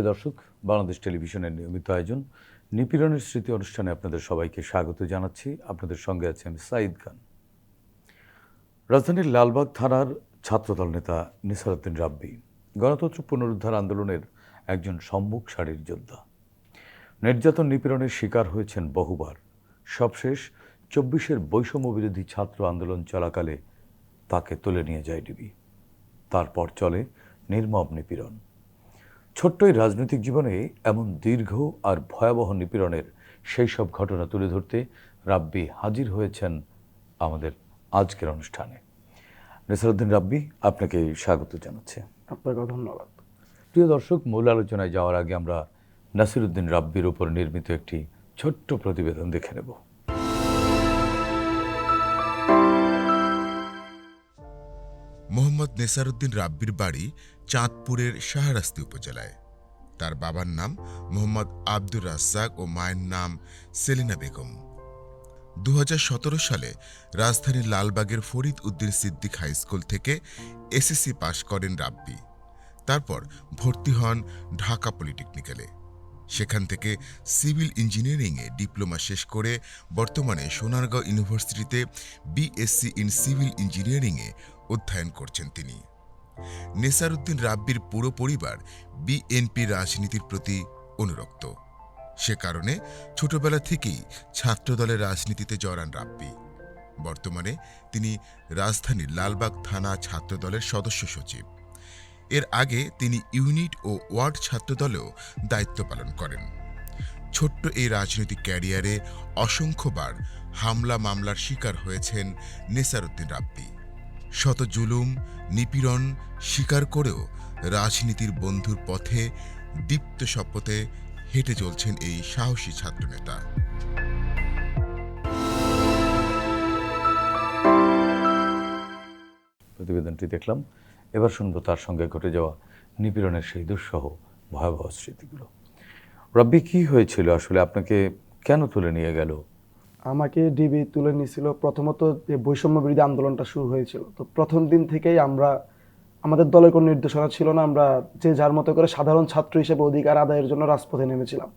সুপ্রিয় দর্শক, বাংলাদেশ টেলিভিশনের নিয়মিত আয়োজন নিপীড়নের স্মৃতি অনুষ্ঠানে আপনাদের সবাইকে স্বাগত জানাচ্ছি। আপনাদের সঙ্গে আছে আমি সাইদ খান। রাজধানীর লালবাগ থানার ছাত্রদল নেতা নিসারুদ্দিন রাব্বি গণতন্ত্র পুনরুদ্ধার আন্দোলনের একজন সম্মুখ সারির যোদ্ধা। নির্যাতন নিপীড়নের শিকার হয়েছেন বহুবার। সবশেষ চব্বিশের বৈষম্য বিরোধী ছাত্র আন্দোলন চলাকালে তাকে তুলে নিয়ে যায় ডিবি। তারপর চলে নির্মম নিপীড়ন। ছোট্ট এই রাজনৈতিক জীবনে এমন দীর্ঘ আর ভয়াবহ নিপীড়নের সেই সব ঘটনা তুলে ধরতে রাব্বি হাজির হয়েছেন আমাদের আজকের অনুষ্ঠানে। নেসারুদ্দিন রাব্বি আপনাকে স্বাগত জানাচ্ছে। আপনাকেও ধন্যবাদ। প্রিয় দর্শক মূল আলোচনায় যাওয়ার আগে আমরা নাসিরুদ্দিন রাব্বির উপর নির্মিত একটি ছোট্ট প্রতিবেদন দেখে নেব। মোহাম্মদ নেসারুদ্দিন রাব্বির বাড়ি চাঁদপুরের শাহরাস্তি উপজেলায়। তার বাবার নাম মোহাম্মদ আব্দুর রাজ্জাক ও মায়ের নাম সেলিনা বেগম। দু হাজার সতেরো সালে রাজধানীর লালবাগের ফরিদ উদ্দিন সিদ্দিক হাই স্কুল থেকে এসএসসি পাশ করেন রাব্বি। তারপর ভর্তি হন ঢাকা পলিটেকনিক্যালে। সেখান থেকে সিভিল ইঞ্জিনিয়ারিংয়ে ডিপ্লোমা শেষ করে বর্তমানে সোনারগাঁও ইউনিভার্সিটিতে বিএসসি ইন সিভিল ইঞ্জিনিয়ারিংয়ে অধ্যয়ন করছেন তিনি। নেসারউদ্দিন রাব্বির পুরো পরিবার বিএনপি রাজনীতির প্রতি অনুরক্ত। সে কারণে ছোটবেলা থেকেই ছাত্রদলের রাজনীতিতে জড়ান রাব্বি। বর্তমানে তিনি রাজধানীর লালবাগ থানা ছাত্রদলের সদস্য সচিব। এর আগে তিনি ইউনিট ও ওয়ার্ড ছাত্রদলেও দায়িত্ব পালন করেন। ছোট্ট এই রাজনৈতিক ক্যারিয়ারে অসংখ্যবার হামলা মামলার শিকার হয়েছেন নেসারউদ্দিন রাব্বি। শত জুলুম, নিপীড়ন স্বীকার করেও রাজনীতির বন্ধুর পথে দীপ্ত শপথে হেঁটে চলছেন এই সাহসী ছাত্রনেতা। প্রতিবেদনটি দেখলাম। এবার শুনব তার সঙ্গে ঘটে যাওয়া নিপীড়নের সেই দুঃসহ ভয়াবহ স্মৃতিগুলো। রাব্বি, কি হয়েছিল? আসলে আপনাকে কেন তুলে নিয়ে গেল? আমাকে ডিবি তুলে নিয়েছিল। প্রথমত যে বৈষম্য বিরোধী আন্দোলনটা শুরু হয়েছিল। তো প্রথম দিন থেকেই আমরা, আমাদের দলের কোনো নির্দেশনা ছিল না। আমরা যে যার মতো করে সাধারণ ছাত্র হিসেবে অধিকার আদায়ের জন্য রাজপথে নেমেছিলাম।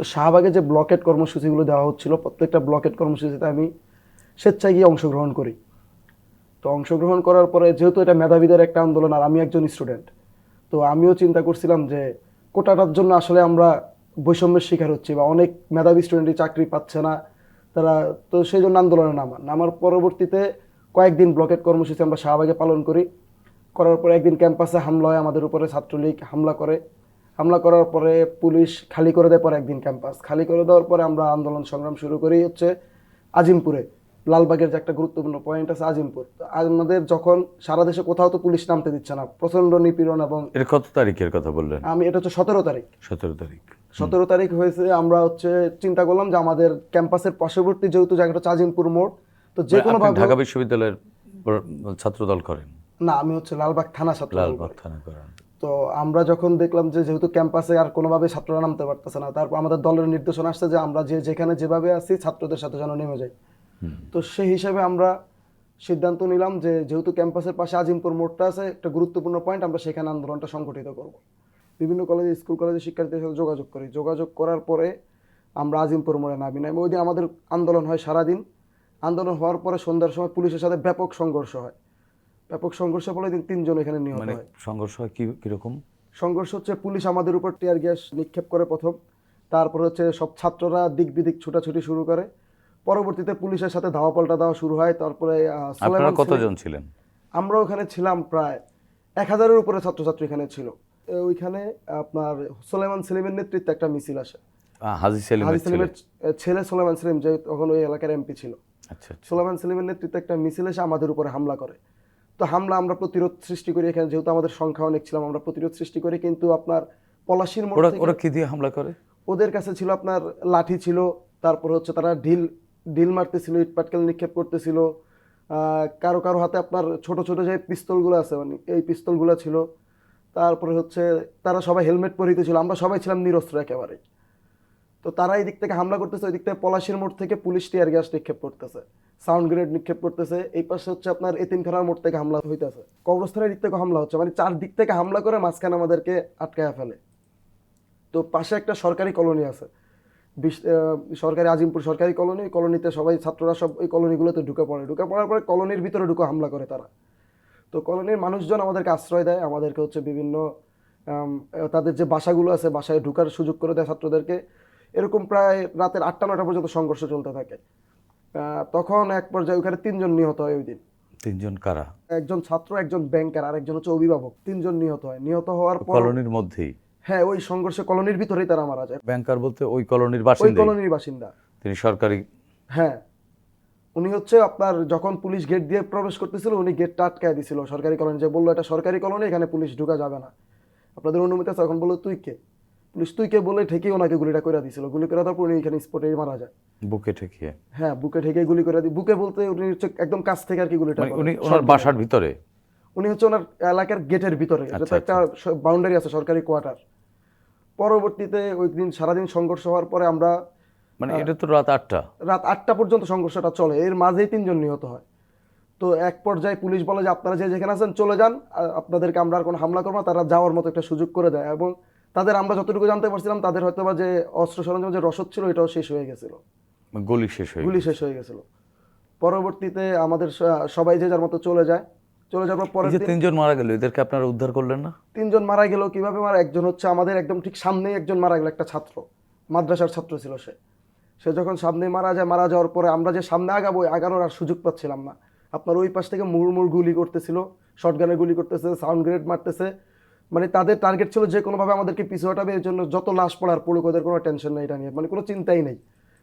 তো শাহবাগে যে ব্লকেট কর্মসূচিগুলো দেওয়া হচ্ছিল, প্রত্যেকটা ব্লকেট কর্মসূচিতে আমি স্বেচ্ছায় গিয়ে অংশগ্রহণ করি। তো অংশগ্রহণ করার পরে যেহেতু এটা মেধাবীদের একটা আন্দোলন, আর আমি একজন স্টুডেন্ট, তো আমিও চিন্তা করছিলাম যে কোটাটার জন্য আসলে আমরা বৈষম্যের শিকার হচ্ছি বা অনেক মেধাবী স্টুডেন্টই চাকরি পাচ্ছে না। তারা তো সেই জন্য আন্দোলনে নামা। নামার পরবর্তীতে কয়েকদিন ব্লকেট কর্মসূচি আমরা শাহবাগে পালন করি। করার পরে একদিন ক্যাম্পাসে হামলা হয় আমাদের উপরে ছাত্রলীগ হামলা করে। হামলা করার পরে পুলিশ খালি করে দেয় পরে একদিন ক্যাম্পাস। খালি করে দেওয়ার পরে আমরা আন্দোলন সংগ্রাম শুরু করি হচ্ছে আজিমপুরে। লালবাগের যে একটা গুরুত্বপূর্ণ পয়েন্ট আছে আজিমপুর। তো আমাদের যখন সারা দেশে কোথাও তো পুলিশ নামতে দিচ্ছে না প্রচণ্ড নিপীড়ন এবং এর কত তারিখের কথা বললেন? আমি এটা হচ্ছে সতেরো তারিখ। সতেরো তারিখ। সতেরো তারিখ হয়েছে আমরা হচ্ছে চিন্তা করলাম যে আমাদের ক্যাম্পাসের পার্শ্ববর্তী যেহেতু জায়গাটা হচ্ছে আজিমপুর মোড় তো যে কোনো ঢাকা বিশ্ববিদ্যালয়ের বড়- ছাত্র দল করেন? না আমি হচ্ছে লালবাগ থানা ছাত্র লালবাগ থানা করেন। তো আমরা যখন দেখলাম যে যেহেতু ক্যাম্পাসে আর কোনোভাবে ছাত্ররা নামতে পারতেছে না তারপর আমাদের দলের নির্দেশনা আসছে যে আমরা যে যেখানে যেভাবে আছি ছাত্রদের সাথে যেন নেমে যাই। তো সেই হিসাবে আমরা সিদ্ধান্ত নিলাম যে যেহেতু ক্যাম্পাসের পাশে আজিমপুর মোড়টা আছে একটা গুরুত্বপূর্ণ পয়েন্ট আমরা সেখানে আন্দোলনটা সংগঠিত করব। বিভিন্ন কলেজে স্কুল কলেজে শিক্ষার্থীদের সাথে যোগাযোগ করি। যোগাযোগ করার পরে আমরা আজিমপুর মোড়ে নামি। নামি ওই দিন আমাদের আন্দোলন হয় সারাদিন। আন্দোলন হওয়ার পরে সন্ধ্যার সময় পুলিশের সাথে ব্যাপক সংঘর্ষ হয়। ব্যাপক সংঘর্ষের ফলে দিন তিনজন এখানে নিহত মানে হয়। সংঘর্ষ হয় কি কীরকম? সংঘর্ষ হচ্ছে পুলিশ আমাদের উপর টিয়ার গ্যাস নিক্ষেপ করে প্রথম। তারপর হচ্ছে সব ছাত্ররা দিক বিদিক ছুটাছুটি শুরু করে। পরবর্তীতে পুলিশের সাথে ধাওয়া পাল্টা দেওয়া শুরু হয়। তারপরে আপনারা কতজন ছিলেন? আমরা ওখানে ছিলাম প্রায়। এক হাজারের উপরে ছাত্রছাত্রী এখানে ছিল। ওইখানে আপনার সোলাইমান সেলিমের নেতৃত্বে একটা মিছিল আসে। হাজি সেলিমের ছেলে। সোলাইমান সেলিম যে তখন ওই এলাকার এমপি ছিল। আচ্ছা আচ্ছা। সেলিমের নেতৃত্বে একটা মিছিল এসে আমাদের উপরে হামলা করে। তো হামলা আমরা প্রতিরোধ সৃষ্টি করি এখানে যেহেতু আমাদের সংখ্যা অনেক ছিলাম আমরা প্রতিরোধ সৃষ্টি করি কিন্তু আপনার পলাশির মোড় ওরা কি দিয়ে হামলা করে? ওদের কাছে ছিল আপনার লাঠি ছিল তারপর হচ্ছে তারা ঢিল ঢিল মারতেছিল ইট পাটকেল নিক্ষেপ করতেছিল। আহ, কারও কারও হাতে আপনার ছোট ছোট যে পিস্তলগুলো আছে মানে এই পিস্তলগুলো ছিল তারপরে হচ্ছে তারা সবাই হেলমেট পরিহিত ছিল আমরা সবাই ছিলাম নিরস্ত্র একেবারে। তো তারা এই দিক থেকে হামলা করতেছে, ওই দিক থেকে পলাশির মোড় থেকে পুলিশ টিয়ার গ্যাস নিক্ষেপ করতেছে, সাউন্ড গ্রেড নিক্ষেপ করতেছে, এই পাশে হচ্ছে আপনার এতিমখানার মোড় থেকে হামলা হইতেছে। কবরস্থানের দিক থেকে হামলা হচ্ছে মানে চার দিক থেকে হামলা করে মাঝখানে আমাদেরকে আটকায়া ফেলে। তো পাশে একটা সরকারি কলোনি আছে সরকারি আজিমপুর সরকারি কলোনি কলোনিতে সবাই ছাত্ররা সব ওই কলোনিগুলোতে ঢুকে পড়ে। ঢুকে পড়ার পরে কলোনির ভিতরে ঢুকে হামলা করে তারা। তো কলোনির মানুষজন আমাদেরকে আশ্রয় দেয় আমাদেরকে হচ্ছে বিভিন্ন তাদের যে বাসাগুলো আছে বাসায় ঢুকার সুযোগ করে দেয় ছাত্রদেরকে। এরকম প্রায় রাতের আটটা নটা পর্যন্ত সংঘর্ষ চলতে থাকে। তখন এক পর্যায়ে ওখানে তিনজন নিহত হয় ওই দিন। তিনজন কারা? একজন ছাত্র একজন ব্যাংকার আর একজন হচ্ছে অভিভাবক। তিনজন নিহত হয়। নিহত হওয়ার পর কলোনির মধ্যেই? হ্যাঁ ওই সংঘর্ষে কলোনির ভিতরেই তারা মারা যায়। ব্যাংকার বলতে ওই কলোনির ওই বাসিন্দা কলোনির বাসিন্দা। তিনি সরকারি হ্যাঁ। উনি হচ্ছে আপনার যখন পুলিশ গেট দিয়ে প্রবেশ করতেছিল উনি গেটটা আটকায় দিছিল। সরকারি কলোনি যে বলল এটা সরকারি কলোনি এখানে পুলিশ ঢুকা যাবে না। আপনাদের অনুমতি আছে? এখন বলল তুই কে? পুলিশ তুই কে? বলে ঠেকেই ওনাকে গুলিটা করে দিছিল। গুলি করে দেওয়ার পর উনি এখানে স্পটেই মারা যায়। বুকে ঠেকিয়ে? হ্যাঁ বুকে ঠেকে গুলি করে দিই বুকে বলতে উনি হচ্ছে একদম কাছ থেকে আর কি গুলিটা মানে উনি ওনার বাসার ভিতরে? উনি হচ্ছে ওনার এলাকার গেটের ভিতরে। এটা আচ্ছা, একটা বাউন্ডারি আছে সরকারি কোয়ার্টার পরবর্তীতে ওই দিন সারাদিন সংঘর্ষ হওয়ার পরে আমরা মানে এটা তো রাত আটটা। রাত আটটা পর্যন্ত সংঘর্ষটা চলে এর মাঝেই তিনজন নিহত হয়। তো এক পর্যায়ে পুলিশ বলে যে আপনারা যে যেখানে আছেন চলে যান। আপনাদেরকে আমরা আর কোনো হামলা করব না। তারা যাওয়ার মতো একটা সুযোগ করে দেয়। এবং তাদের আমরা যতটুকু জানতে পারছিলাম তাদের হয়তো বা যে অস্ত্র সরঞ্জাম যে রসদ ছিল এটাও শেষ হয়ে গেছিল। গুলি শেষ হয়ে গুলি শেষ হয়ে গেছিল। পরবর্তীতে আমাদের সবাই যে যার মতো চলে যায় চলে যাওয়ার পরে যে তিনজন মারা গেল এদেরকে আপনারা উদ্ধার করলেন না? তিনজন মারা গেল কীভাবে মারা? একজন হচ্ছে আমাদের একদম ঠিক সামনেই একজন মারা গেল একটা ছাত্র। মাদ্রাসার ছাত্র ছিল সে। সে যখন সামনে মারা যায়, মারা যাওয়ার পরে আমরা যে সামনে আগাবো আগানোর আর সুযোগ পাচ্ছিলাম না। আপনার ওই পাশ থেকে মুড়মুড় গুলি করতেছিল শর্টগানে গুলি করতেছে সাউন্ড গ্রেড মারতেছে। মানে তাদের টার্গেট ছিল যে কোনোভাবে আমাদেরকে পিছু হটাবে, এর জন্য যত লাশ পড়ার পড়ুক, ওদের কোনো টেনশন নেই এটা নিয়ে। মানে কোনো চিন্তাই নেই।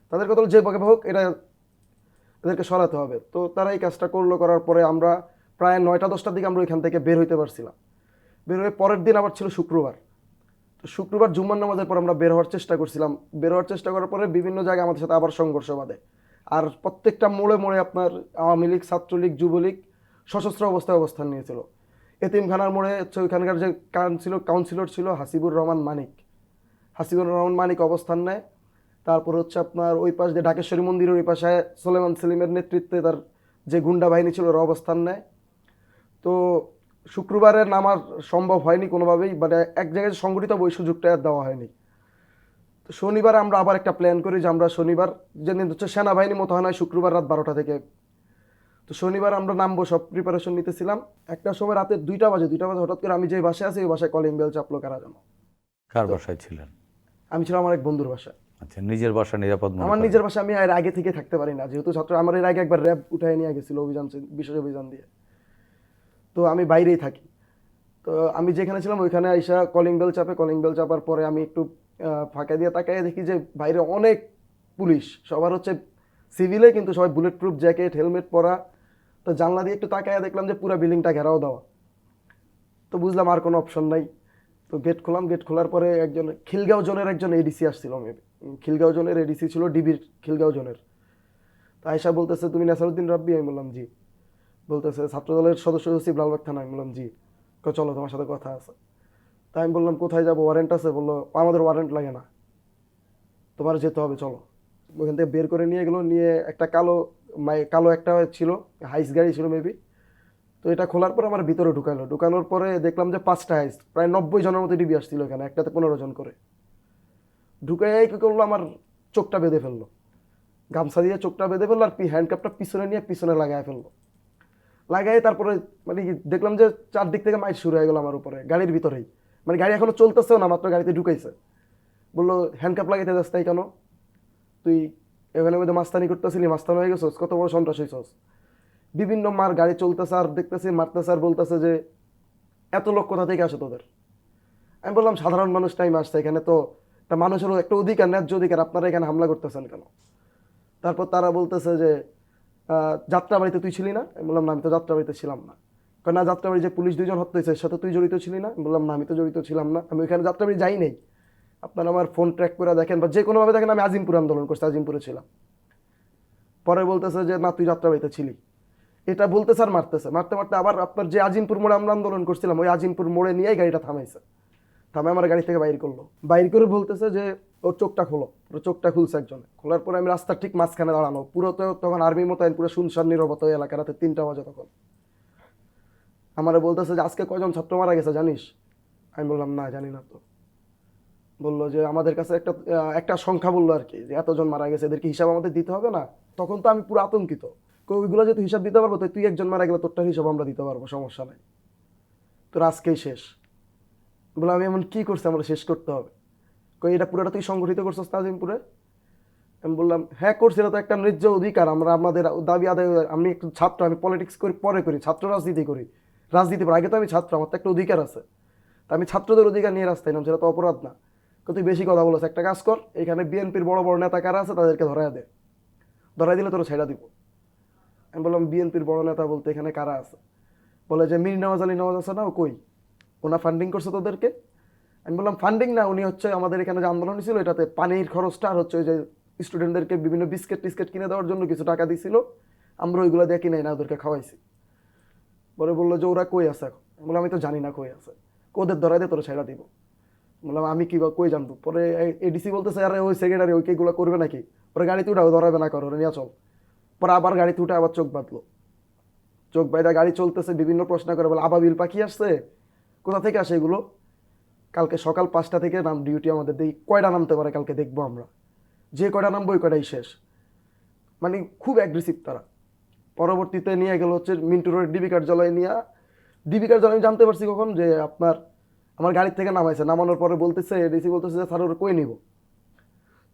তাদের কথা যে ভাবে হোক, এটা এদেরকে সরাতে হবে। তো তারা এই কাজটা করল, করার পরে আমরা প্রায় নয়টা, দশটার দিকে আমরা ওইখান থেকে বের হইতে পারছিলাম। বের হয়ে পরের দিন আবার ছিল শুক্রবার। শুক্রবার জুম্মার নামাজের পর আমরা বের হওয়ার চেষ্টা করছিলাম। বের হওয়ার চেষ্টা করার পরে বিভিন্ন জায়গায় আমাদের সাথে আবার সংঘর্ষ বাঁধে। আর প্রত্যেকটা মোড়ে মোড়ে আপনার আওয়ামী লীগ, ছাত্রলীগ, যুবলীগ সশস্ত্র অবস্থায় অবস্থান নিয়েছিল। এতিমখানার মোড়ে হচ্ছে ওইখানকার যে কাউন্সিলর কাউন্সিলর ছিল হাসিবুর রহমান মানিক। হাসিবুর রহমান মানিক অবস্থান নেয়। তারপর হচ্ছে আপনার ওই পাশ যে ঢাকেশ্বরী মন্দিরের ওই পাশে সোলেমান সেলিমের নেতৃত্বে তার যে গুন্ডা বাহিনী ছিল ওরা অবস্থান নেয়। তো শুক্রবারে নামার সম্ভব হয়নি কোনোভাবেই মানে এক জায়গায় সংগঠিত ওই সুযোগটা আর দেওয়া হয়নি। তো শনিবার আমরা আবার একটা প্ল্যান করি যে আমরা শনিবার যেদিন হচ্ছে সেনাবাহিনী মোতায়েন হয় শুক্রবার রাত বারোটা থেকে। তো শনিবার আমরা নামবো সব প্রিপারেশন নিতেছিলাম। একটা সময় রাতে দুইটা বাজে দুইটা বাজে হঠাৎ করে আমি যে বাসায় আছি ওই বাসায় কলিং বেল চাপলো কারা যেন কার বাসায় ছিলেন? আমি ছিলাম আমার এক বন্ধুর বাসায়। আচ্ছা নিজের বাসা নিরাপদ আমার নিজের বাসা আমি এর আগে থেকে থাকতে পারি না যেহেতু ছাত্র আমার এর আগে একবার র্যাব উঠায় নিয়ে গেছিল অভিযান বিশেষ অভিযান দিয়ে। তো আমি বাইরেই থাকি। তো আমি যেখানে ছিলাম ওইখানে আইসা কলিং বেল চাপে কলিং বেল চাপার পরে আমি একটু ফাঁকা দিয়ে তাকাই দেখি যে বাইরে অনেক পুলিশ। সবার হচ্ছে সিভিলে কিন্তু সবাই বুলেট প্রুফ জ্যাকেট হেলমেট পরা। তো জানলা দিয়ে একটু তাকায় দেখলাম যে পুরো বিল্ডিংটা ঘেরাও দেওয়া। তো বুঝলাম আর কোনো অপশন নাই। তো গেট খোলাম গেট খোলার পরে একজন খিলগাঁও জোনের একজন এডিসি আসছিল মেবি খিলগাঁও জোনের এডিসি ছিল ডিবির খিলগাঁও জোনের। তো আয়সা বলতেছে, তুমি নাসারুদ্দিন রাব্বি? আমি বললাম, জি। বলতেছে ছাত্র দলের সদস্য সচিব লালবাগ থানা আমি বললাম, জি। চলো, তোমার সাথে কথা আছে। তাই আমি বললাম, কোথায় যাব? ওয়ারেন্ট আছে। বলল, আমাদের ওয়ারেন্ট লাগে না। তোমার যেতে হবে, চলো। ওখান থেকে বের করে নিয়ে গেলো, নিয়ে একটা কালো মাই, কালো একটা ছিল হাইস গাড়ি ছিল মেবি তো এটা খোলার পর আমার ভিতরে ঢুকালো। ঢুকানোর পরে দেখলাম যে পাঁচটা হাইস প্রায় নব্বই জনের মতো ডিবি আসছিল এখানে, একটাতে পনেরো জন করে। ঢুকাই কি করল, আমার চোখটা বেঁধে ফেলল। গামছা দিয়ে চোখটা বেঁধে ফেলল আর হ্যান্ডকাপটা পিছনে নিয়ে পিছনে লাগায় ফেলল। লাগাই তারপরে মানে দেখলাম যে চারদিক থেকে মাইট শুরু হয়ে গেল আমার উপরে, গাড়ির ভিতরেই। মানে গাড়ি এখনও চলতেছেও না, মাত্র গাড়িতে ঢুকাইছে। বলল, হ্যান্ডকাপ লাগাইতে যাস তাই কেন? তুই এখানে মধ্যে মাস্তানি করতেছিলি, মাস্তানি হয়ে গেছোস, কত বড় সন্ত্রাস হয়েছস বিভিন্ন মার গাড়ি চলতেছে আর দেখতেছি, মারতেছে আর বলতেছে যে, এত লোক কোথা থেকে আসে তোদের? আমি বললাম, সাধারণ মানুষ টাইম আসছে, এখানে তো একটা মানুষেরও একটা অধিকার, ন্যায্য অধিকার, আপনারা এখানে হামলা করতেছেন কেন? তারপর তারা বলতেছে যে আহ, যাত্রাবাড়িতে তুই ছিলি না? আমি বললাম না আমি তো যাত্রাবাড়িতে ছিলাম না। কারণ না যাত্রাবাড়ি যে পুলিশ দুইজন হত্যা হয়েছে সাথে তুই জড়িত ছিলি না? বললাম না আমি তো জড়িত ছিলাম না। আমি ওইখানে যাত্রাবাড়ি যাই নাই। আপনারা আমার ফোন ট্র্যাক করে দেখেন বা যে কোনোভাবে দেখেন আমি আজিমপুর আন্দোলন করছি আজিমপুরে ছিলাম। পরে বলতেছে যে না তুই যাত্রাবাড়িতে ছিলি। এটা বলতেছে আর মারতেছে। মারতে মারতে আবার আপনার যে আজিমপুর মোড়ে আমরা আন্দোলন করছিলাম ওই আজিমপুর মোড়ে নিয়েই গাড়িটা থামাইছে। থামে আমার গাড়ি থেকে বাইর করল। বাইর করে বলতেছে যে ওর চোখটা খোলো। ওর চোখটা খুলছে একজনে। খোলার পরে আমি রাস্তার ঠিক মাঝখানে দাঁড়ানো। পুরো তো তখন আর্মি মোতায়েন, পুরো শুনশান নিরবত ওই এলাকা, রাতে তিনটা বাজে তখন। আমারে বলতেছে যে, আজকে কয়জন ছাত্র মারা গেছে, জানিস? আমি বললাম, না, জানি না তো। বলল যে, আমাদের কাছে একটা একটা সংখ্যা বলল আর কি, যে এতজন মারা গেছে, এদেরকে হিসাব আমাদের দিতে হবে না? তখন তো আমি পুরো আতঙ্কিত। ওইগুলো যেহেতু হিসাব দিতে পারব, তুই একজন মারা গেলে তোরটার হিসাব আমরা দিতে পারব, সমস্যা নাই। তোর আজকেই শেষ। বলে আমি এমন কী করছি, আমরা শেষ করতে হবে? কই, এটা পুরোটা তুই সংগঠিত করছিস তাজিমপুরে? আমি বললাম হ্যাঁ করছি, এটা তো একটা ন্যায্য অধিকার। আমরা আমাদের দাবি আদায়, আমি একটু ছাত্র, আমি পলিটিক্স করি, পরে করি, ছাত্র রাজনীতি করি। রাজনীতি পর, আগে তো আমি ছাত্র, আমার তো একটা অধিকার আছে। তা আমি ছাত্রদের অধিকার নিয়ে রাস্তায় নাম সেটা তো অপরাধ না। তুই বেশি কথা বলেছ একটা কাজ কর, এখানে বিএনপির বড় বড় নেতা কারা আছে, তাদেরকে ধরায় দে। ধরাই দিলে তোরা ছেড়া দিব। আমি বললাম, বিএনপির বড় নেতা বলতে এখানে কারা আছে? বলে যে, মীর নওয়াজ আলী নওয়াজ আছে না, ও কই? ওনা ফান্ডিং করছে তোদেরকে? আমি বললাম ফান্ডিং না। উনি হচ্ছে আমাদের এখানে যে আন্দোলন ছিল, এটাতে পানির খরচটা আর হচ্ছে ওই যে স্টুডেন্টদেরকে বিভিন্ন বিস্কিট টিস্কিট কিনে দেওয়ার জন্য কিছু টাকা দিছিল। আমরা ওইগুলো দিয়ে কিনে না ওদেরকে খাওয়াইছি। পরে বলল যে, ওরা কই আছে এখন? আমি বললাম, আমি তো জানি না কই আছে। ওদের ধরাই দিয়ে তোরা ছেড়া দিব। বললাম, আমি কি বা কই জানব? পরে এডিসি বলতেছে, আরে ওই সেক্রেটারি ওই কেগুলো করবে নাকি? ওরা গাড়িতে উঠাও ধরাবে না করো নিয়ে চল। পরে আবার গাড়িতে উঠে আবার চোখ বাঁধলো। চোখ বাইদা গাড়ি চলতেছে, বিভিন্ন প্রশ্ন করে বলে আবাবিল পাখি আসছে? কোথা থেকে আসে এগুলো? কালকে সকাল পাঁচটা থেকে নাম ডিউটি আমাদের দেখি। কয়টা নামতে পারে কালকে দেখব আমরা। যে কয়টা নামবো ওই কয়টাই শেষ। মানে খুব অ্যাগ্রেসিভ তারা। পরবর্তীতে নিয়ে গেল হচ্ছে মিন্টু রোড ডিবি কার্যালয়ে নিয়ে। ডিবি কার্যালয় আমি জানতে পারছি কখন যে আপনার, আমার গাড়ির থেকে নামাইছে। নামানোর পরে বলতেছে এডিসি বলতেছে যে, স্যার, ওর কই নিব?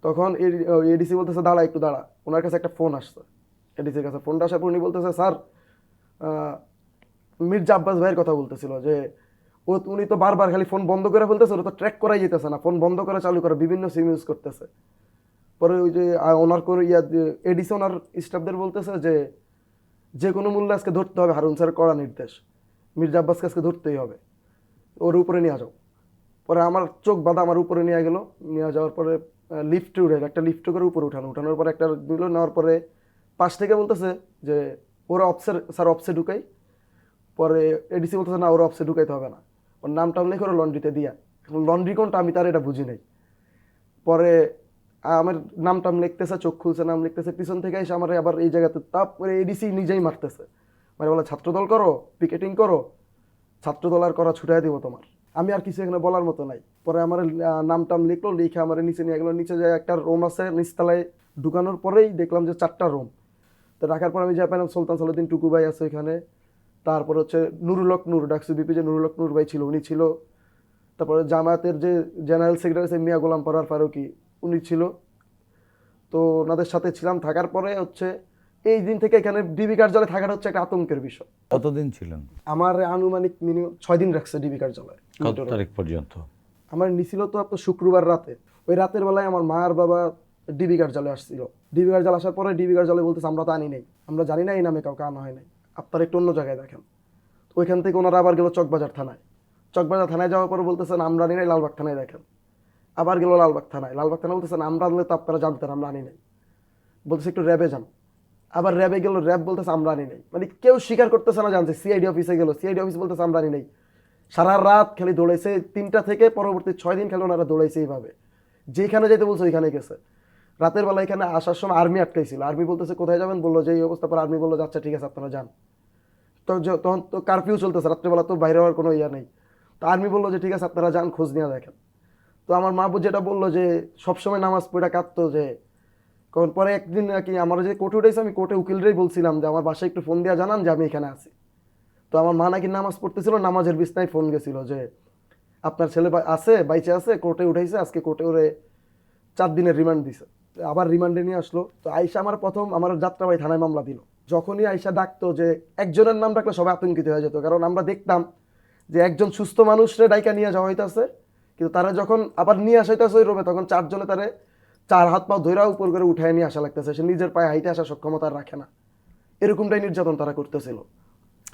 তখন এডিসি বলতেছে, দাঁড়া, একটু দাঁড়া। ওনার কাছে একটা ফোন আসছে। এডিসির কাছে ফোনটা আসার পর উনি বলতেছে, স্যার মির্জা আব্বাস ভাইয়ের কথা বলতেছিল যে ও উনি তো বারবার খালি ফোন বন্ধ করে ফেলতেছে, ওরা তো ট্র্যাক করাই যেতেছে না। ফোন বন্ধ করে চালু করে, বিভিন্ন সিম ইউজ করতেছে। পরে ওই যে ওনার করে ইয়া এডিসি ওনার স্টাফদের বলতেছে যে যে কোনো মূল্যে আজকে ধরতে হবে, হারুন স্যার কড়া নির্দেশ। মির্জা আব্বাসকে আজকে ধরতেই হবে। ওর উপরে নিয়ে যাও। পরে আমার চোখ বাঁধা আমার উপরে নিয়ে গেলো। নিয়ে যাওয়ার পরে লিফটে উঠে একটা লিফটে করে উপরে উঠানো। উঠানোর পরে একটা দিল, নেওয়ার পরে পাশ থেকে বলতেছে যে, ওরা অফসে স্যার অফসে ঢুকাই। পরে এডিসি বলতেছে, না, ওরা অফসে ঢুকাইতে হবে না। ওর নাম টাম লিখে লন্ড্রিতে দিয়া। লন্ড্রি কোনটা আমি তার এটা বুঝি নাই। পরে আমার নাম টাম লিখতেছে, চোখ খুলছে, নাম লিখতেছে, পিছন থেকে এসে আমার আবার এই জায়গাতে তারপরে এডিসি নিজেই মারতেছে। মানে বলে, ছাত্রদল করো পিকেটিং করো, ছাত্রদল আর করা ছুটাই দিব তোমার। আমি আর কিছু এখানে বলার মতো নাই। পরে আমার নাম টাম লিখলো, লিখে আমার নিচে নিয়ে গেলো। নিচে যায় একটা রুম আছে, নিচতলায় ঢুকানোর পরেই দেখলাম যে চারটা রুম। তো রাখার পর আমি যা পেলাম সুলতান সালুদ্দিন টুকু ভাই আছে এখানে তারপর হচ্ছে নুরুলক নূর ডাকসু বিপি যে নুরুলক নূর ভাই ছিল উনি ছিল। তারপরে জামায়াতের যে জেনারেল সেক্রেটারি আছে মিয়া গোলাম পরার ফারুকি উনি ছিল। তো ওনাদের সাথে ছিলাম থাকার পরে হচ্ছে এই দিন থেকে এখানে ডিবি কার্যালয়ে থাকাটা হচ্ছে একটা আতঙ্কের বিষয়। কতদিন ছিলেন? আমার আনুমানিক মিনিমাম ছয় দিন রাখছে ডিবি কার্যালয়ে। কত তারিখ পর্যন্ত? আমার নিছিল তো আপনার শুক্রবার রাতে। ওই রাতের বেলায় আমার মা আর বাবা ডিবি কার্যালয়ে আসছিল। ডিবি কার্যালয় আসার পরে ডিবি কার্যালয় বলতেছে আমরা তো আনি নাই। আমরা জানি না এই নামে কাউকে আনা হয় নাই। আপনারা একটু অন্য জায়গায় দেখেন। ওইখান থেকে ওনারা আবার গেল চকবাজার থানায়। চকবাজার থানায় যাওয়ার পরে বলতেছেন, আমরা আনি নাই, লালবাগ থানায় দেখেন। আবার গেল লালবাগ থানায়। লালবাগ থানায় বলতেছেন, আমরা আনলে তো আপনারা জানতেন, আমরা আনি নাই। বলতেছে, একটু র্যাবে যান। আবার র্যাবে গেল, র্যাব বলতেছে, আমরা আনি নাই। মানে কেউ স্বীকার করতেছে না, জানছে, সিআইডি অফিসে গেল। সিআইডি অফিস বলতেছে, আমরা আনি নাই। সারা রাত খালি দৌড়াইছে, তিনটা থেকে পরবর্তী ছয় দিন খালি ওনারা দৌড়াইছে এইভাবে। যেখানে যেতে বলছে ওইখানে গেছে। রাতের বেলা এখানে আসার সময় আর্মি আটকাইছিল। আর্মি বলতেছে, কোথায় যাবেন? বলল যে, এই অবস্থা পর আর্মি বলল আচ্ছা ঠিক আছে, আপনারা যান। তো তখন তো কারফিউ চলতেছে। রাত্রেবেলা তো বাইরে হওয়ার কোনো ইয়া নেই। তো আর্মি বলল যে, ঠিক আছে, আপনারা যান, খোঁজ নিয়ে দেখেন। তো আমার মা যেটা বলল যে, সবসময় নামাজ পড়ে কাঁদতো যে কারণ পরে একদিন নাকি আমার যে কোর্টে উঠেছে, আমি কোর্টে উকিলরাই বলছিলাম যে, আমার বাসায় একটু ফোন দিয়ে জানান যে, আমি এখানে আছি। তো আমার মা নাকি নামাজ পড়তেছিল, নামাজের বিছনায় ফোন গেছিল যে, আপনার ছেলে আছে, বাইচে আছে, কোর্টে উঠাইছে, আজকে কোর্টে ওরে চার দিনের রিমান্ড দিছে। আবার রিমান্ডে নিয়ে আসলো। তো আইসা আমার প্রথম আমার যাত্রাবাড়ি থানায় মামলা দিল। যখনই আইসা ডাকতো যে একজনের নাম ডাকলে সবাই আতঙ্কিত হয়ে যেত কারণ আমরা দেখতাম যে একজন সুস্থ মানুষরে ডাইকা নিয়ে যাওয়া হইতাছে কিন্তু তারা যখন আবার নিয়ে আসা হইতাছে ওই রুমে তখন চারজনে তারে চার হাত পা ধৈরা উপর করে উঠায় নিয়ে আসা লাগতেছে। সে নিজের পায়ে হাইটে আসার সক্ষমতা রাখে না। এরকমটাই নির্যাতন তারা করতেছিল।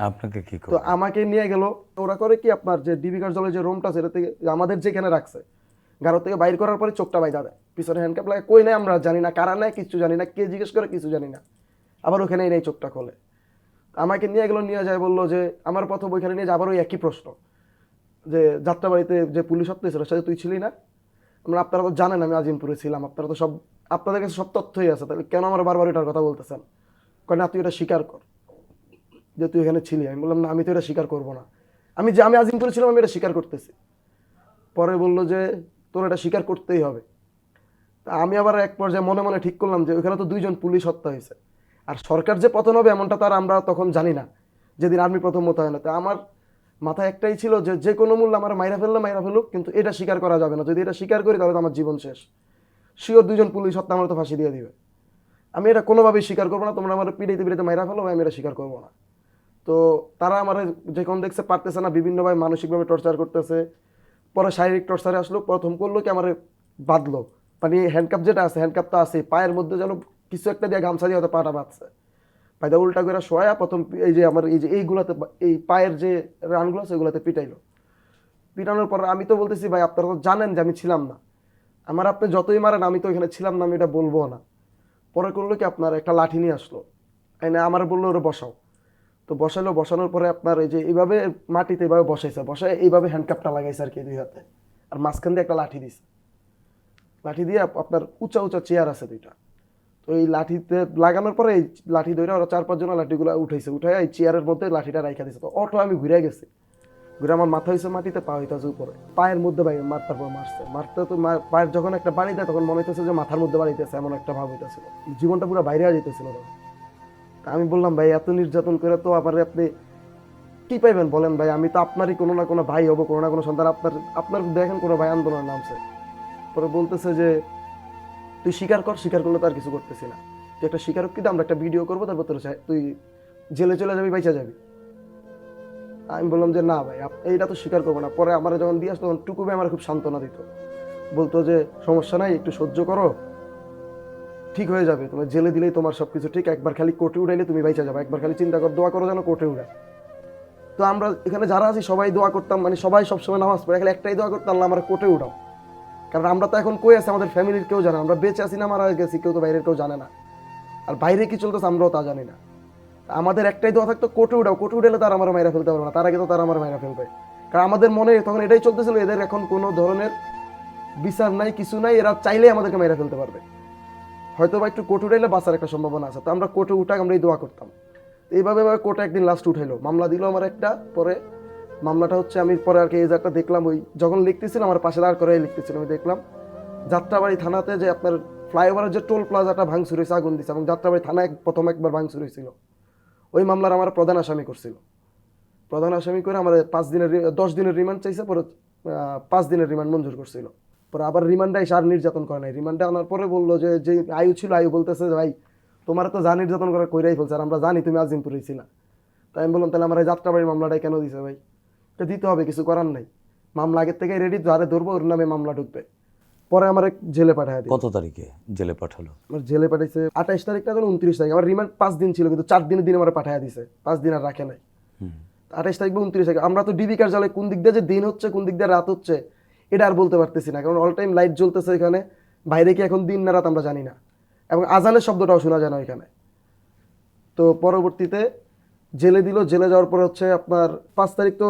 আপনাকে কি তো আমাকে নিয়ে গেল ওরা করে কি আপনার যে ডিবি কার্যালয়ে যে রুমটা সেটা থেকে আমাদের যেখানে রাখছে গারো থেকে বাইর করার পরে চোখটা বাইদা দেয়। পিছনে হ্যান্ডকাপ লাগে, কই নাই আমরা জানি না, কারা নেয় কিছু জানি না, কে জিজ্ঞেস করে কিছু জানি না। আবার ওখানেই নেই চোখটা খোলে। আমাকে নিয়ে গেলো, নিয়ে যায় বলল যে, আমার প্রথম ওইখানে নিয়ে যাবার ওই একই প্রশ্ন। যে, যাত্রাবাড়িতে যে পুলিশ সত্ত্বে ছিল সাথে তুই ছিলি না? আমরা আপনারা তো জানেন আমি আজিমপুরে ছিলাম, আপনারা তো সব, আপনাদের কাছে সব তথ্যই আছে, তাহলে কেন আমার বারবার এটার কথা বলতেছেন? না, তুই এটা স্বীকার কর যে তুই এখানে ছিলি। আমি বললাম, না, আমি তো এটা স্বীকার করব না। আমি যে, আমি আজিমপুরে ছিলাম, আমি এটা স্বীকার করতেছি। পরে বলল যে, তোর এটা স্বীকার করতেই হবে। তা আমি আবার এক পর্যায়ে মনে মনে ঠিক করলাম যে ওখানে তো দুইজন পুলিশ হত্যা হয়েছে। আর সরকার যে পতন হবে এমনটা তো আর আমরা তখন জানি না, যেদিন আর্মি প্রথম মোতায়েন হয়। তা আমার মাথায় একটাই ছিল যে যে কোনো মূল্য আমার মাইরা ফেললে মাইরা ফেলুক, কিন্তু এটা স্বীকার করা যাবে না। যদি এটা স্বীকার করি, তাহলে তো আমার জীবন শেষ। শিওর দুইজন পুলিশ হত্যা, আমার তো ফাঁসি দিয়ে দিবে। আমি এটা কোনোভাবেই স্বীকার করব না, তোমরা আমার পিড়াইতে পিড়াইতে মাইরা ফেলো, আমি এটা স্বীকার করব না। তো তারা আমার যখন দেখছে, পারতেছে না, বিভিন্নভাবে মানসিকভাবে টর্চার করতেছে। পরে শারীরিক টর্চারে আসলো, প্রথম করল কি আমার বাঁধলো। মানে হ্যান্ডকাপ যেটা আছে হ্যান্ডকাপ তো আছে পায়ের মধ্যে যেন কিছু একটা দিয়ে গামছা দিয়ে হয়তো পাটা বাঁধছে। পায়দা উল্টা করে শোয়া, প্রথম এই যে আমার এই যে এইগুলাতে এই পায়ের যে রানগুলো আছে, ওগুলাতে পিটাইলো। পিটানোর পর আমি তো বলতেছি, ভাই, আপনারা তো জানেন যে আমি ছিলাম না। আমার আপনি যতই মারেন, আমি তো এখানে ছিলাম না, আমি এটা বলব না। পরে করল কি, আপনার একটা লাঠি নিয়ে আসলো। এনে আমার বলল, ওরা বসাও। তো বসালো, বসানোর পরে আপনার এই যে এইভাবে মাটিতে এইভাবে বসাইছে। বসায় এইভাবে হ্যান্ডকাপটা লাগাইছে আর কি দুই হাতে। আর মাঝখান দিয়ে একটা লাঠি দিছে। লাঠি দিয়ে আপনার উঁচা উঁচা চেয়ার আছে দুইটা। তো এই লাঠিতে লাগানোর পরে এই লাঠি ধরে ওরা চার পাঁচজন লাঠিগুলো উঠাইছে। উঠাই এই চেয়ারের মধ্যে লাঠিটা রাইখা দিছে। তো অটো আমি ঘুরে গেছি। ঘুরে আমার মাথা হয়েছে মাটিতে, পা হইতেছে উপরে। পায়ের মধ্যে ভাই মারতার পর মারছে। মারতে তো পায়ের যখন একটা বাড়ি দেয় তখন মনে হইতেছে যে মাথার মধ্যে বাড়িতেছে এমন একটা ভাব হইতেছিল। জীবনটা পুরো বাইরে যেতেছিল আমি বললাম, ভাই, এত নির্যাতন করে তো আবার আপনি কি পাইবেন বলেন ভাই? আমি তো আপনারই কোনো না কোনো ভাই হব, কোনো না কোনো সন্তান। আপনার আপনার দেখেন কোনো ভাই আন্দোলন নামছে পরে বলতেছে যে তুই স্বীকার কর স্বীকার করলে তো আর কিছু করতেছি না। তুই একটা স্বীকারোক্তি দে, আমরা একটা ভিডিও করব তারপর তোর তুই জেলে চলে যাবি বাইচা যাবি। আমি বললাম যে না ভাই এইটা তো স্বীকার করব না। পরে আমার যখন দিয়ে আসতো তখন টুকু ভাই আমার খুব সান্ত্বনা দিত। বলতো যে সমস্যা নাই একটু সহ্য করো। ঠিক হয়ে যাবে। তোমার জেলে দিলেই তোমার সব কিছু ঠিক। একবার খালি কোর্টে উঠাইলে তুমি বাইচা যাবে। একবার খালি চিন্তা কর দোয়া করো যেন কোর্টে উঠায় তো আমরা এখানে যারা আছি সবাই দোয়া করতাম। মানে সবাই সবসময় নামাজ পড়ে। খালি একটাই দোয়া করতাম আমার কোর্টে উঠাও। কারণ আমরা তো এখন কই আছি? আমাদের ফ্যামিলির কেউ জানে আমরা বেঁচে আছি না, মারা গেছি, কেউ তো বাইরের কেউ জানে না। আর বাইরে কি চলতেছে আমরাও তা জানি না। আমাদের একটাই দোয়া থাকতো কোর্টে উঠাও। কোর্টে উঠেলে তার আমার মাইরা ফেলতে পারবে না। তার আগে তো তার আমার মাইরা ফেলবে। কারণ আমাদের মনে তখন এটাই চলতেছিল, এদের এখন কোনো ধরনের বিচার নাই, কিছু নাই। এরা চাইলেই আমাদেরকে মাইরা ফেলতে পারবে। হয়তো বা একটু কোর্টে উঠাইলে বাঁচার একটা সম্ভাবনা আছে। তো আমরা কোর্টে উঠাক, আমরা এই দোয়া করতাম। এইভাবে কোর্টে একদিন লাস্ট উঠাইলো। মামলা দিল আমার একটা, পরে মামলাটা হচ্ছে আমি পরে আর কি একটা দেখলাম, ওই যখন লিখতেছিলাম আমার পাশে দাঁড় করে লিখতেছিলাম আমি দেখলাম যাত্রাবাড়ি থানাতে যে আপনার ফ্লাইওভারের যে টোল প্লাজাটা ভাঙচুর হয়েছে, আগুন দিছে, এবং যাত্রাবাড়ি থানায় এক- প্রথম একবার ভাঙচুর হয়েছিল। ওই মামলার আমার প্রধান আসামি করছিল। প্রধান আসামি করে আমার পাঁচ দিনের দশ দিনের রিমান্ড চাইছে, পরে পাঁচ দিনের রিমান্ড মঞ্জুর করছিল। পরে আবার রিমান্ডে এসে আর নির্যাতন করে নাই। রিমান্ডে আনার পরে বলল যে যে আয়ু ছিল, আয়ু বলতেছে ভাই, তোমার তো যা নির্যাতন করার কইরাই ফেলছে, আর আমরা জানি তুমি আজিমপুরেই ছিলা। তাই আমি বললাম, তাহলে আমার এই যাত্রাবাড়ির মামলাটাই কেন দিছে ভাই? এটা দিতে হবে কিছু করার নাই। মামলা আগের থেকে রেডি যারে ধরবো ওর নামে মামলা ঢুকবে। পরে আমার এক জেলে পাঠায় কত তারিখে জেলে পাঠালো? আমার জেলে পাঠাইছে আঠাইশ তারিখ না উনত্রিশ তারিখ। আমার রিমান্ড পাঁচ দিন ছিল কিন্তু চার দিনের দিন আমার পাঠায় দিছে। পাঁচ দিন আর রাখে নাই। আঠাইশ তারিখ বা উনত্রিশ তারিখ। আমরা তো ডিবি কার জালে কোন দিক দিয়ে যে দিন হচ্ছে কোন দিক দিয়ে রাত হচ্ছে এটা আর বলতে পারতেছি না। কারণ অল টাইম লাইট জ্বলতেছে এখানে বাইরে কি এখন দিন না রাত আমরা জানি না। এবং আজানের শব্দটাও শোনা যায় না এখানে তো পরবর্তীতে জেলে দিল জেলে যাওয়ার পর হচ্ছে আপনার পাঁচ তারিখ তো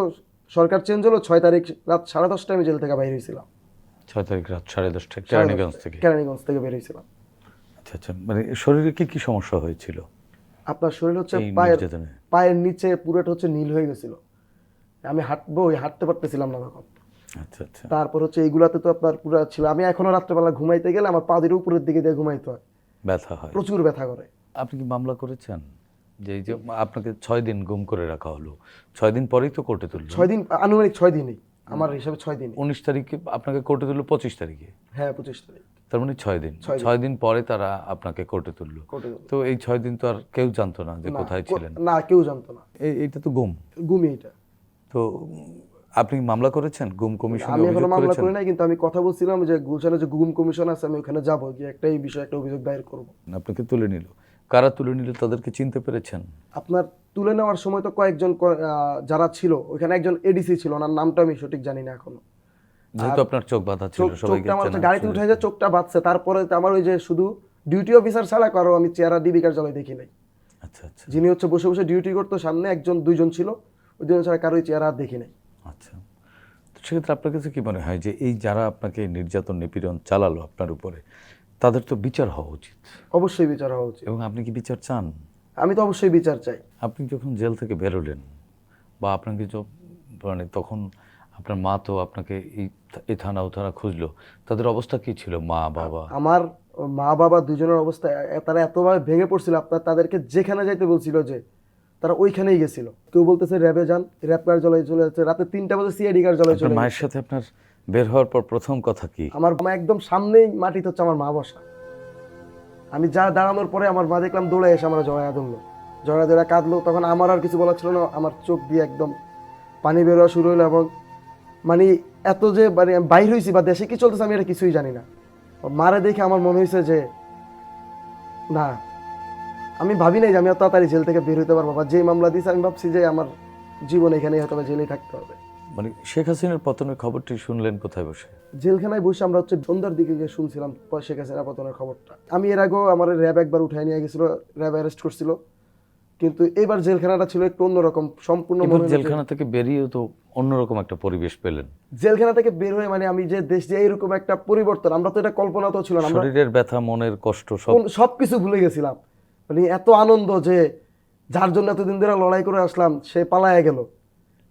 সরকার চেঞ্জ হলো ছয় তারিখ রাত সাড়ে দশটায় আমি জেল থেকে বাইরে হয়েছিলাম। ছয় তারিখ রাত সাড়ে দশটায় কেরানীগঞ্জ থেকে? কেরানীগঞ্জ থেকে বের হয়েছিলাম। আচ্ছা আচ্ছা মানে শরীরে কি কি সমস্যা হয়েছিল? আপনার শরীর হচ্ছে পায়ের পায়ের নিচে পুরোটা হচ্ছে নীল হয়ে গেছিল। আমি হাঁটবো ওই হাঁটতে পারতেছিলাম না তখন। আচ্ছা আচ্ছা। তারপর হচ্ছে এইগুলাতে তো আপনার পুরো ছিল। আমি এখনও রাত্রেবেলা ঘুমাইতে গেলে আমার পাদের উপরের দিকে দিয়ে ঘুমাইতে হয়। ব্যথা হয়। প্রচুর ব্যথা করে। আপনি কি মামলা করেছেন? যে যে আপনাকে ছয় দিন গুম করে রাখা হলো। ছয় দিন পরেই তো কোর্টে তুললো। ছয় দিন আনুমানিক ছয় দিনই। আমার হিসাবে ছয় দিনই। উনিশ তারিখে আপনাকে কোর্টে তুললো পঁচিশ তারিখে। হ্যাঁ পঁচিশ তারিখ। তার মানে ছয় দিন। ছয় দিন। পরে তারা আপনাকে কোর্টে তুললো। তো এই ছয় দিন তো আর কেউ জানতো না যে কোথায় ছিলেন। না কেউ জানতো না। এই এইটা তো গুম। গুমি এটা তো আপনি মামলা করেছেন? গুম কমিশনে আমি এখনও মামলা করি নাই কিন্তু আমি কথা বলছিলাম যে গুলশানে যে গুম কমিশন আছে আমি ওখানে যাব যে একটা এই বিষয়ে একটা অভিযোগ দায়ের করব। আপনাকে তুলে নিল। কারা তুলে নিল তাদেরকে চিনতে পেরেছেন? আপনার তুলে নেওয়ার সময় তো কয়েকজন যারা ছিল ওখানে একজন এডিসি ছিল ওনার নামটা আমি সঠিক জানি না এখনও। যেহেতু আপনার চোখ বাঁধা ছিল চোখ চোখটা আমার গাড়িতে উঠে যে চোখটা বাঁধছে। তারপরে আমার ওই যে শুধু ডিউটি অফিসার ছাড়া কারও আমি চেহারা দেখি নাই। আচ্ছা আচ্ছা। যিনি হচ্ছে বসে বসে ডিউটি করতো সামনে একজন দুইজন ছিল ওই দুজন ছাড়া কারোই চেহারা দেখি নাই। আচ্ছা। তো সেক্ষেত্রে আপনার কাছে কি মনে হয় যে এই যারা আপনাকে নির্যাতন নিপীড়ন চালালো আপনার উপরে তাদের তো বিচার হওয়া উচিত। অবশ্যই বিচার হওয়া উচিত। এবং আপনি কি বিচার চান? আমি তো অবশ্যই বিচার চাই। আপনি যখন জেল থেকে বেরোলেন বা আপনাকে মানে তখন আপনার মা তো আপনাকে এই এই থানা ও থানা খুঁজলো তাদের অবস্থা কি ছিল? মা বাবা? আমার মা বাবা দুজনের অবস্থা তারা এতভাবে ভেঙে পড়ছিল আপনার তাদেরকে যেখানে যাইতে বলছিল যে তারা ওইখানেই গেছিল। কেউ বলতেছে র্যাবে যান র্যাব কার্যালয়ে চলে যাচ্ছে। রাতে তিনটা বাজে সিআইডি কার্যালয়ে চলে মায়ের সাথে আপনার বের হওয়ার পর প্রথম কথা কি? আমার মা একদম সামনেই মাটিতে হচ্ছে আমার মা বসা। আমি যা দাঁড়ানোর পরে আমার মা দেখলাম দৌড়ে এসে আমার জয়া ধরলো। জয়া ধরে কাঁদলো, তখন আমার আর কিছু বলার ছিল না, আমার চোখ দিয়ে একদম পানি বেরোয়া শুরু হলো এবং মানে এত যে মানে বাইর হয়েছি বা দেশে কি চলতেছে আমি এটা কিছুই জানি না। মারে দেখে আমার মনে হয়েছে যে, না, আমি ভাবি নাই যে আমি তাড়াতাড়ি জেল থেকে বের হতে পারব বা যে মামলা দিয়েছে আমি ভাবছি যে আমার জীবন এখানেই হয়তো জেলেই থাকতে হবে। মানে শেখ হাসিনার পতনের খবরটি শুনলেন কোথায় বসে? জেলখানায় বসে আমরা হচ্ছে সন্ধ্যার দিকে গিয়ে শুনছিলাম শেখ হাসিনা পতনের খবরটা। আমি এর আগেও আমার র্যাব একবার উঠায় নিয়ে গেছিল র্যাব অ্যারেস্ট করছিল। কিন্তু এবার জেলখানাটা ছিল একটু অন্যরকম সম্পূর্ণ জেলখানা থেকে বেরিয়ে তো অন্যরকম একটা পরিবেশ পেলেন। জেলখানা থেকে বের হয়ে মানে আমি যে দেশ যে এরকম একটা পরিবর্তন আমরা তো এটা কল্পনাতেও ছিল না শরীরের ব্যথা মনের কষ্ট সব সব কিছু ভুলে গেছিলাম। মানে এত আনন্দ যে যার জন্য এতদিন ধরে লড়াই করে আসলাম সে পালায় গেল।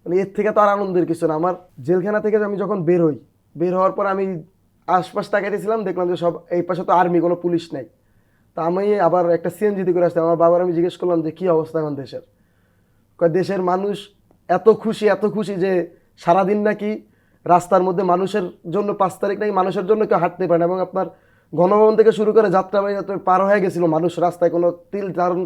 মানে এর থেকে তো আর আনন্দের কিছু না। আমার জেলখানা থেকে আমি যখন বের হই, বের হওয়ার পর আমি আশপাশ তাকাইতেছিলাম, দেখলাম যে সব এই পাশে তো আর্মি, কোনো পুলিশ নাই। তা আমি আবার একটা সিএনজিতে করে আসতাম, আমার বাবার আমি জিজ্ঞেস করলাম যে, কি অবস্থা এখন দেশের? দেশের মানুষ এত খুশি এত খুশি যে সারাদিন নাকি রাস্তার মধ্যে মানুষের জন্য পাঁচ তারিখ নাকি মানুষের জন্য কেউ হাঁটতে পারে না এবং আপনার গণভবন থেকে শুরু করে যাত্রাবাড়ি এত পার হয়ে গেছিল মানুষ রাস্তায়, কোনো তিল ধারণ,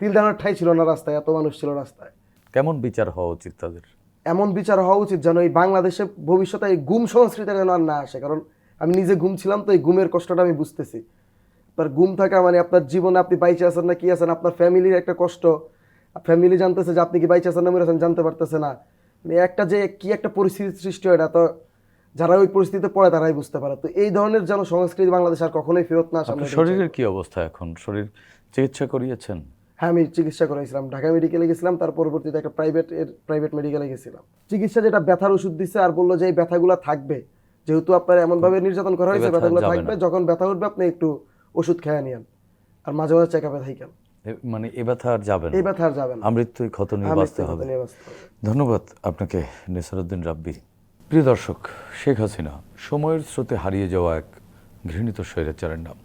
তিল ধারণের ঠাই ছিল না রাস্তায়, এত মানুষ ছিল রাস্তায়। কেমন বিচার হওয়া উচিত তাদের? এমন বিচার হওয়া উচিত যেন এই বাংলাদেশে ভবিষ্যতে এই গুম সংস্কৃতি যেন আর না আসে। কারণ আমি নিজে ঘুম ছিলাম তো এই গুমের কষ্টটা আমি বুঝতেছি। আপনার গুম থাকা মানে আপনার জীবনে আপনি বাইচে আছেন না কি আছেন আপনার ফ্যামিলির একটা কষ্ট। ফ্যামিলি জানতেছে যে আপনি কি বাইচে আছেন না মরে আছেন জানতে পারতেছে না। মানে একটা যে কি একটা পরিস্থিতির সৃষ্টি হয় এটা তো যারা ওই পরিস্থিতিতে পড়ে তারাই বুঝতে পারে। তো এই ধরনের যেন সংস্কৃতি বাংলাদেশ আর কখনোই ফেরত না শরীরের কি অবস্থা এখন? শরীর চিকিৎসা করিয়েছেন? হ্যাঁ আমি চিকিৎসা করাইছিলাম। ঢাকা মেডিকেলে গেছিলাম তার পরবর্তীতে একটা প্রাইভেট এর প্রাইভেট মেডিকেলে গেছিলাম। চিকিৎসা যেটা ব্যথার ওষুধ দিচ্ছে আর বলল যে এই ব্যথাগুলো থাকবে যেহেতু আপনার এমনভাবে নির্যাতন করা হয়েছে ব্যথাগুলো থাকবে যখন ব্যথা উঠবে আপনি একটু ওষুধ খেয়ে নিন আর মাঝে মাঝে চেক আপে থাকেন। মানে এ ব্যথা আর যাবে না। এই ব্যথা আর যাবে না। আমৃত্যুই ক্ষত নিয়ে বাঁচতে হবে। ধন্যবাদ আপনাকে নেসারুদ্দিন রাব্বি। প্রিয় দর্শক শেখ হাসিনা সময়ের স্রোতে হারিয়ে যাওয়া এক ঘৃণিত স্বৈরাচারের নাম।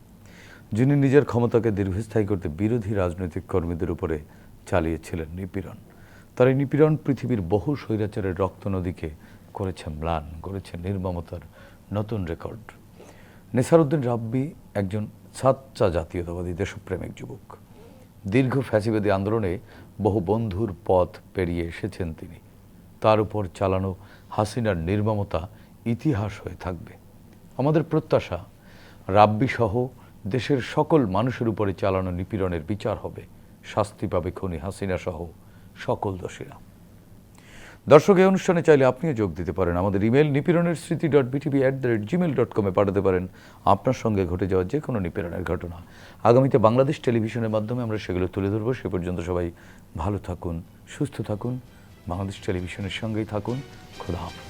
যিনি নিজের ক্ষমতাকে দীর্ঘস্থায়ী করতে বিরোধী রাজনৈতিক কর্মীদের উপরে চালিয়েছিলেন নিপীড়ন। তার এই নিপীড়ন পৃথিবীর বহু স্বৈরাচারের রক্ত নদীকে করেছে ম্লান করেছে নির্মমতার নতুন রেকর্ড। নেসারুদ্দিন রাব্বি একজন সাচ্চা জাতীয়তাবাদী দেশপ্রেমিক যুবক। দীর্ঘ ফ্যাসিবাদী আন্দোলনে বহু বন্ধুর পথ পেরিয়ে এসেছেন তিনি। তার উপর চালানো হাসিনার নির্মমতা ইতিহাস হয়ে থাকবে। আমাদের প্রত্যাশা, রাব্বি সহ দেশের সকল মানুষের উপরে চালানো নিপীড়নের বিচার হবে। শাস্তি পাবে খনি হাসিনা সহ সকল দোষীরা। দর্শক, এই অনুষ্ঠানে চাইলে আপনিও যোগ দিতে পারেন। আমাদের ইমেল নিপীড়নের স্মৃতি dot BTV at the rate Gmail dot কমে পাঠাতে পারেন। আপনার সঙ্গে ঘটে যাওয়া যে কোনো নিপীড়নের ঘটনা। আগামীতে বাংলাদেশ টেলিভিশনের মাধ্যমে আমরা সেগুলো তুলে ধরবো। সে পর্যন্ত সবাই ভালো থাকুন, সুস্থ থাকুন, বাংলাদেশ টেলিভিশনের সঙ্গেই থাকুন। খোদা হাফেজ।